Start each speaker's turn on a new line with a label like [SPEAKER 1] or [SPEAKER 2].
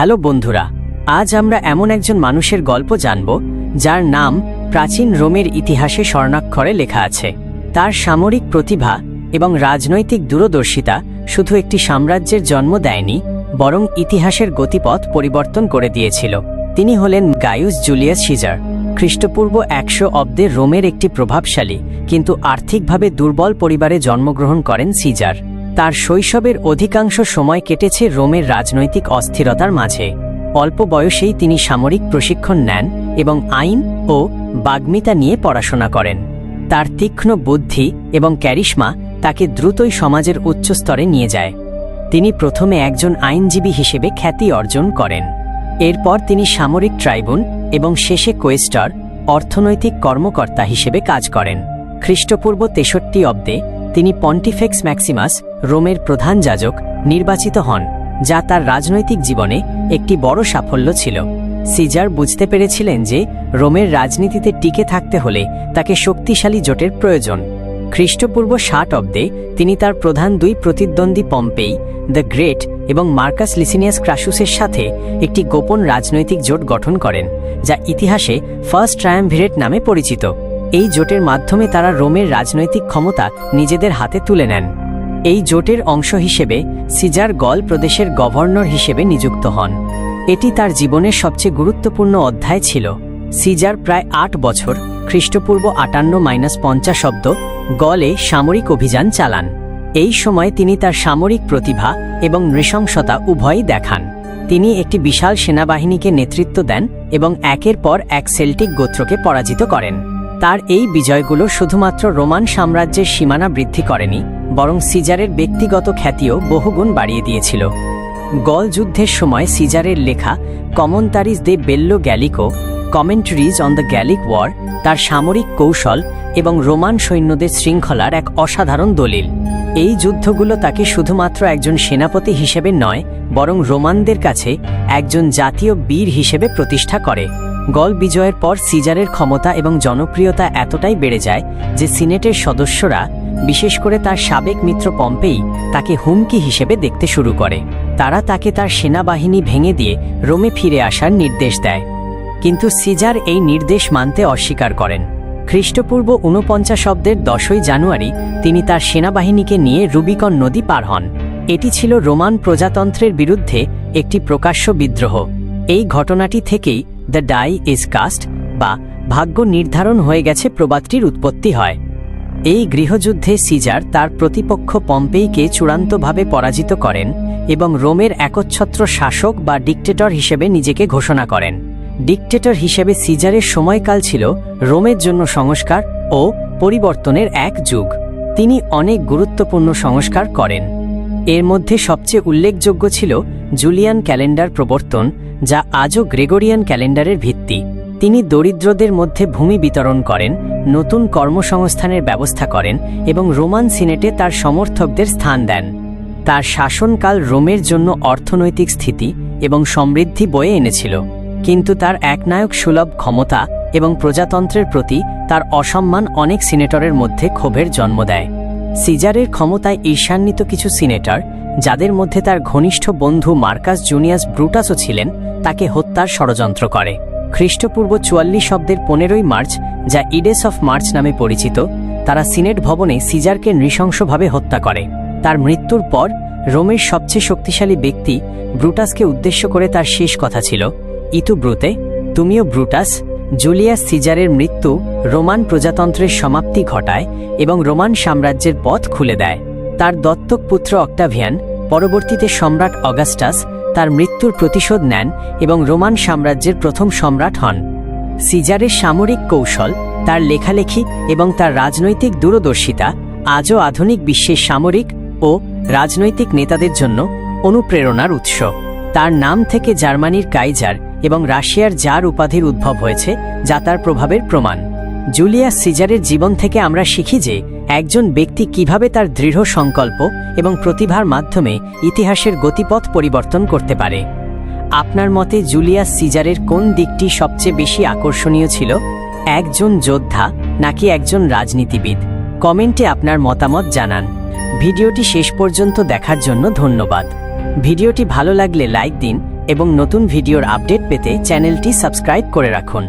[SPEAKER 1] Hello বন্ধুরা, আজ আমরা এমন একজন মানুষের গল্প জানব, যার নাম প্রাচীন রোমের ইতিহাসে স্বর্ণাক্ষরে লেখা আছে। তার সামরিক প্রতিভা এবং রাজনৈতিক দূরদর্শিতা শুধু একটি সাম্রাজ্যের জন্ম দেয়নি, বরং ইতিহাসের গতিপথ পরিবর্তন করে দিয়েছিল। তিনি হলেন গায়ুস জুলিয়াস সিজার, খ্রিস্টপূর্ব একশো অব্দে রোমের একটি প্রভাবশালী, কিন্তু আর্থিকভাবে দুর্বল পরিবারে জন্মগ্রহণ করেন সিজার। তার শৈশবের অধিকাংশ সময় কেটেছে রোমের রাজনৈতিক অস্থিরতার মাঝে। অল্প বয়সেই তিনি সামরিক প্রশিক্ষণ নেন এবং আইন ও বাগ্মিতা নিয়ে পড়াশোনা করেন। তার তীক্ষ্ণ বুদ্ধি এবং ক্যারিশমা তাকে দ্রুতই সমাজের উচ্চ স্তরে নিয়ে যায়। তিনি প্রথমে একজন আইনজীবী হিসেবে খ্যাতি অর্জন করেন। এরপর তিনি সামরিক ট্রাইবুন এবং শেষে কোয়েস্টার, অর্থনৈতিক কর্মকর্তা হিসেবে কাজ করেন। খ্রিস্টপূর্ব তেষট্টি অব্দে তিনি পন্টিফেক্স ম্যাক্সিমাস রোমের প্রধান যাজক নির্বাচিত হন, যা তার রাজনৈতিক জীবনে একটি বড় সাফল্য ছিল। সিজার বুঝতে পেরেছিলেন যে রোমের রাজনীতিতে টিকে থাকতে হলে তাকে শক্তিশালী জোটের প্রয়োজন। খ্রিস্টপূর্ব ষাট অব্দে তিনি তার প্রধান দুই প্রতিদ্বন্দ্বী পম্পেই, দ্য গ্রেট এবং মার্কাস লিসিনিয়াস ক্রাসুসের সাথে একটি গোপন রাজনৈতিক জোট গঠন করেন, যা ইতিহাসে ফার্স্ট ট্রায়ামভিরেট নামে পরিচিত। এই জোটের মাধ্যমে তারা রোমের রাজনৈতিক ক্ষমতা নিজেদের হাতে তুলে নেন। এই জোটের অংশ হিসেবে সিজার গল প্রদেশের গভর্নর হিসেবে নিযুক্ত হন। এটি তার জীবনের সবচেয়ে গুরুত্বপূর্ণ অধ্যায় ছিল। সিজার প্রায় আট বছর খ্রিস্টপূর্ব আটান্ন মাইনাস পঞ্চাশ অব্দ গলে সামরিক অভিযান চালান। এই সময় তিনি তার সামরিক প্রতিভা এবং নৃশংসতা উভয়ই দেখান। তিনি একটি বিশাল সেনাবাহিনীকে নেতৃত্ব দেন এবং একের পর এক সেল্টিক গোত্রকে পরাজিত করেন। তার এই বিজয়গুলো শুধুমাত্র রোমান সাম্রাজ্যের সীমানা বৃদ্ধি করেনি, বরং সিজারের ব্যক্তিগত খ্যাতিও বহুগুণ বাড়িয়ে দিয়েছিল। গল যুদ্ধের সময় সিজারের লেখা Commentarii de Bello Gallico, Commentaries on the Gallic War, তার সামরিক কৌশল এবং রোমান সৈন্যদের শৃঙ্খলার এক অসাধারণ দলিল। এই যুদ্ধগুলো তাকে শুধুমাত্র একজন সেনাপতি হিসেবে নয়, বরং রোমানদের কাছে একজন জাতীয় বীর হিসেবে প্রতিষ্ঠা করে। গল বিজয়ের পর সিজারের ক্ষমতা এবং জনপ্রিয়তা এতটাই বেড়ে যায় যে সিনেটের সদস্যরা, বিশেষ করে তার সাবেক মিত্র পম্পেই, তাকে হুমকি হিসেবে দেখতে শুরু করে। তারা তাকে তার সেনাবাহিনী ভেঙে দিয়ে রোমে ফিরে আসার নির্দেশ দেয়। কিন্তু সিজার এই নির্দেশ মানতে অস্বীকার করেন। খ্রিস্টপূর্ব ঊনপঞ্চাশ শব্দের দশই জানুয়ারি তিনি তার সেনাবাহিনীকে নিয়ে রুবিকন নদী পার হন। এটি ছিল রোমান প্রজাতন্ত্রের বিরুদ্ধে একটি প্রকাশ্য বিদ্রোহ। এই ঘটনাটি থেকেই দ্য ডাই ইজ কাস্ট বা ভাগ্য নির্ধারণ হয়ে গেছে, প্রবাদটির উৎপত্তি হয়। এই গৃহযুদ্ধে সিজার তার প্রতিপক্ষ পম্পেইকে চূড়ান্তভাবে পরাজিত করেন এবং রোমের একচ্ছত্র শাসক বা ডিকটেটর হিসেবে নিজেকে ঘোষণা করেন। ডিকটেটর হিসেবে সিজারের সময়কাল ছিল রোমের জন্য সংস্কার ও পরিবর্তনের এক যুগ। তিনি অনেক গুরুত্বপূর্ণ সংস্কার করেন। এর মধ্যে সবচেয়ে উল্লেখযোগ্য ছিল জুলিয়ান ক্যালেন্ডার প্রবর্তন, যা আজও গ্রেগরিয়ান ক্যালেন্ডারের ভিত্তি। তিনি দরিদ্রদের মধ্যে ভূমি বিতরণ করেন, নতুন কর্মসংস্থানের ব্যবস্থা করেন এবং রোমান সিনেটে তার সমর্থকদের স্থান দেন। তার শাসনকাল রোমের জন্য অর্থনৈতিক স্থিতি এবং সমৃদ্ধি বয়ে এনেছিল। কিন্তু তার একনায়ক সুলভ ক্ষমতা এবং প্রজাতন্ত্রের প্রতি তার অসম্মান অনেক সিনেটরের মধ্যে ক্ষোভের জন্ম দেয়। সিজারের ক্ষমতায় ঈর্ষান্বিত কিছু সিনেটর, যাদের মধ্যে তার ঘনিষ্ঠ বন্ধু মার্কাস জুনিয়াস ব্রুটাসও ছিলেন, তাকে হত্যার ষড়যন্ত্র করে। খ্রিস্টপূর্ব চুয়াল্লিশ শব্দের পনেরোই মার্চ, যা ইডেস অফ মার্চ নামে পরিচিত, তারা সিনেট ভবনে সিজারকে নৃশংসভাবে হত্যা করে। তার মৃত্যুর পর, রোমের সবচেয়ে শক্তিশালী ব্যক্তি ব্রুটাসকে উদ্দেশ্য করে তার শেষ কথা ছিল, ইতু ব্রুতে, তুমিও ব্রুটাস জুলিয়াস সিজারের মৃত্যু রোমান প্রজাতন্ত্রের সমাপ্তি ঘটায় এবং রোমান সাম্রাজ্যের পথ খুলে দেয়। তার দত্তক পুত্র অক্টাভিয়ান পরবর্তীতে সম্রাট অগাস্টাস তার মৃত্যুর প্রতিশোধ নেন এবং রোমান সাম্রাজ্যের প্রথম সম্রাট হন। সিজারের সামরিক কৌশল, তার লেখালেখি এবং তার রাজনৈতিক দূরদর্শিতা আজও আধুনিক বিশ্বের সামরিক ও রাজনৈতিক নেতাদের জন্য অনুপ্রেরণার উৎস। তার নাম থেকে জার্মানির কাইজার এবং রাশিয়ার জার উপাধির উদ্ভব হয়েছে, যা তার প্রভাবের প্রমাণ। জুলিয়াস সিজারের জীবন থেকে আমরা শিখি যে, একজন ব্যক্তি কীভাবে তার দৃঢ় সংকল্প এবং প্রতিভার মাধ্যমে ইতিহাসের গতিপথ পরিবর্তন করতে পারে। আপনার মতে জুলিয়াস সিজারের কোন দিকটি সবচেয়ে বেশি আকর্ষণীয় ছিল? একজন যোদ্ধা নাকি একজন রাজনীতিবিদ? কমেন্টে আপনার মতামত জানান। ভিডিওটি শেষ পর্যন্ত দেখার জন্য ধন্যবাদ। ভিডিওটি ভালো লাগলে লাইক দিন এবং নতুন ভিডিওর আপডেট পেতে চ্যানেলটি সাবস্ক্রাইব করে রাখুন।